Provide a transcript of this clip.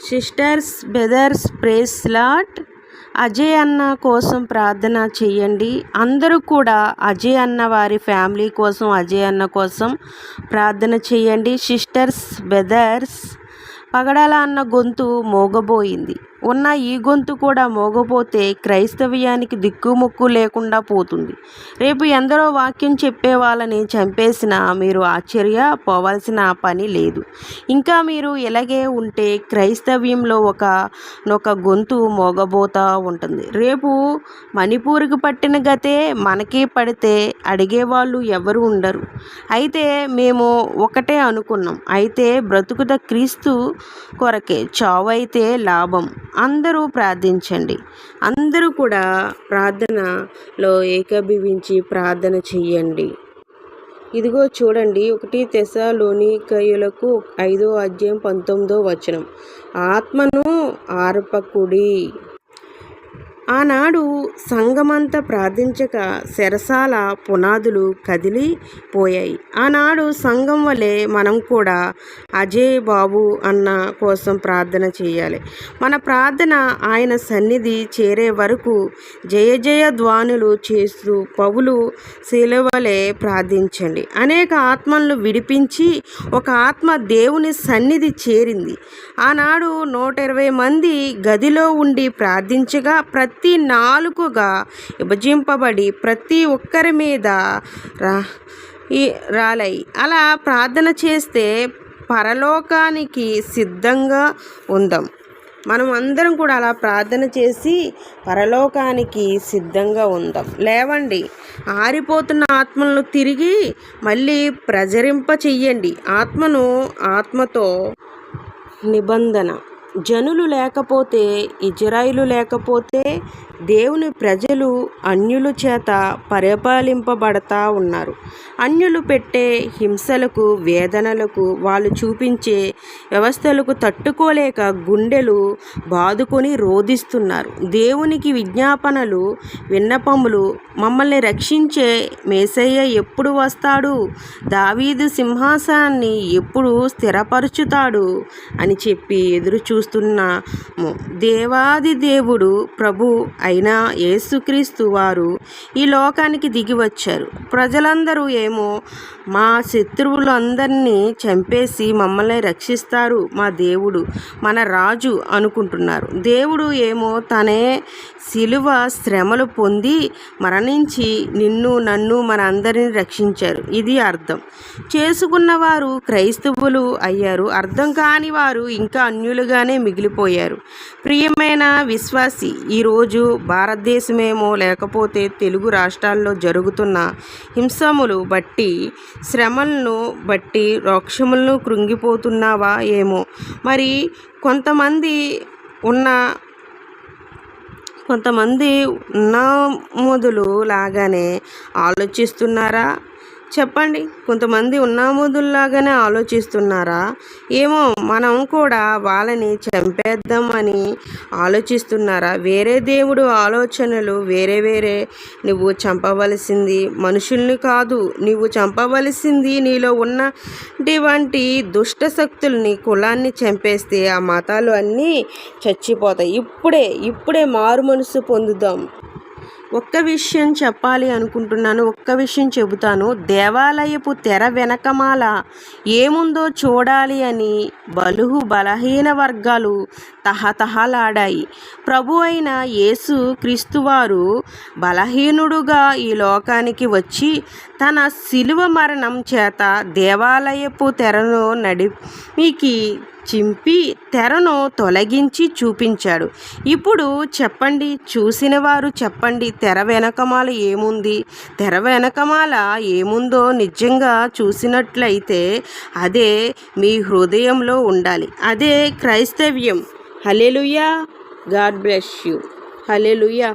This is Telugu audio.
Sisters brothers praise lord. Ajay అన్న కోసం ప్రార్థన చేయండి. అందరూ కూడా అజయ్ అన్న వారి ఫ్యామిలీ కోసం అజయ్ అన్న కోసం ప్రార్థన చేయండి. సిస్టర్స్ బెదర్స్ పగడాల అన్న గొంతు మోగబోయింది. ఉన్న ఈ గొంతు కూడా మోగపోతే క్రైస్తవ్యానికి దిక్కుముక్కు లేకుండా పోతుంది. రేపు ఎందరో వాక్యం చెప్పే వాళ్ళని చంపేసిన మీరు ఆశ్చర్య పోవాల్సిన పని లేదు. ఇంకా మీరు ఇలాగే ఉంటే క్రైస్తవ్యంలో ఒక ఒక గొంతు మోగబోతూ ఉంటుంది. రేపు మణిపూర్కి పట్టిన గతే మనకి పడితే అడిగేవాళ్ళు ఎవరు ఉండరు. అయితే మేము ఒకటే అనుకున్నాం. అయితే బ్రతుకుత క్రీస్తు కొరకే చావైతే లాభం. అందరూ ప్రార్థించండి. అందరూ కూడా ప్రార్థనలో ఏకీభవించి ప్రార్థన చెయ్యండి ఇదిగో చూడండి ఒకటి తెసలోనికయులకు ఐదో అధ్యాయం పంతొమ్మిదో వచనం. ఆత్మను ఆర్పకుడి. ఆనాడు సంఘమంతా ప్రార్థించక శరసాల పునాదులు కదిలిపోయాయి ఆనాడు సంఘం వలె మనం కూడా అజయ్ బాబు అన్న కోసం ప్రార్థన చేయాలి. మన ప్రార్థన ఆయన సన్నిధి చేరే వరకు జయ జయ ధ్వానులు చేస్తూ పౌలు శిలవలే ప్రార్థించండి. అనేక ఆత్మలను విడిపించి ఒక ఆత్మ దేవుని సన్నిధి చేరింది. ఆనాడు నూట ఇరవై మంది గదిలో ఉండి ప్రార్థించగా ప్రతి ప్రతి నాలుగుగా విభజింపబడి ప్రతి ఒక్కరి మీద రా ఈ రాలై. అలా ప్రార్థన చేస్తే పరలోకానికి సిద్ధంగా ఉందాం. మనం అందరం కూడా అలా ప్రార్థన చేసి పరలోకానికి సిద్ధంగా ఉందాం. లేవండి. ఆరిపోతున్న ఆత్మలను తిరిగి మళ్ళీ ప్రజరింప చెయ్యండి ఆత్మను ఆత్మతో నిబంధన. జనులు లేకపోతే ఇజ్రాయిలు లేకపోతే దేవుని ప్రజలు అన్యుల చేత పరిపాలింపబడతా ఉన్నారు. అన్యులు పెట్టే హింసలకు వేదనలకు వాళ్ళు చూపించే వ్యవస్థలకు తట్టుకోలేక గుండెలు బాదుకొని రోధిస్తున్నారు. దేవునికి విజ్ఞాపనలు విన్నపములు మమ్మల్ని రక్షించే మేసయ్య ఎప్పుడు వస్తాడు? దావీదు సింహాసనాన్ని ఎప్పుడు స్థిరపరుచుతాడు? అని చెప్పి ఎదురు చూస్తున్నాము. దేవాది దేవుడు ప్రభు అయిన యేసుక్రీస్తు వారు ఈ లోకానికి దిగి వచ్చారు. ప్రజలందరూ ఏమో మా శత్రువులందరినీ చంపేసి మమ్మల్ని రక్షిస్తారు మా దేవుడు మన రాజు అనుకుంటున్నారు. దేవుడు ఏమో తనే శిలువ శ్రమలు పొంది మరణించి నిన్ను నన్ను మన అందరిని రక్షించారు. ఇది అర్థం. చేసుకున్నవారు క్రైస్తవులు అయ్యారు. అర్థం కాని వారు ఇంకా అన్యులుగానే మిగిలిపోయారు. ప్రియమైన విశ్వాసి ఈరోజు భారతదేశమేమో లేకపోతే తెలుగు రాష్ట్రాల్లో జరుగుతున్న హింసములు బట్టి శ్రమలను బట్టి రోక్షములను కృంగిపోతున్నావా ఏమో? మరి కొంతమంది ఉన్న కొంతమంది ఉన్నముదులు లాగానే ఆలోచిస్తున్నారా? చెప్పండి. కొంతమంది ఉన్నామోదుల్లాగానే ఆలోచిస్తున్నారా? ఏమో మనం కూడా వాళ్ళని చంపేద్దామని ఆలోచిస్తున్నారా? వేరే దేవుడు ఆలోచనలు వేరే వేరే. నువ్వు చంపవలసింది మనుషుల్ని కాదు. నువ్వు చంపవలసింది నీలో ఉన్నటువంటి దుష్ట శక్తుల్ని కులాన్ని చంపేస్తే ఆ మతాలు అన్నీ చచ్చిపోతాయి. ఇప్పుడే ఇప్పుడే మారు మనసు పొందుదాం. ఒక్క విషయం చెప్పాలి అనుకుంటున్నాను ఒక్క విషయం చెబుతాను. దేవాలయపు తెర వెనకమాల ఏముందో చూడాలి అని బలుహు బలహీన వర్గాలు తహతహలాడాయి. ప్రభు అయిన యేసు క్రీస్తువారు బలహీనుడుగా ఈ లోకానికి వచ్చి తన శిలువ మరణం చేత దేవాలయపు తెరను నడిమికి చింపి తెరను తొలగించి చూపించాడు. ఇప్పుడు చెప్పండి చూసిన వారు చెప్పండి తెర వెనకమాల ఏముంది? తెర వెనకమాల ఏముందో నిజంగా చూసినట్లయితే అదే మీ హృదయంలో ఉండాలి. అదే క్రైస్తవ్యం. Hallelujah God bless you. Hallelujah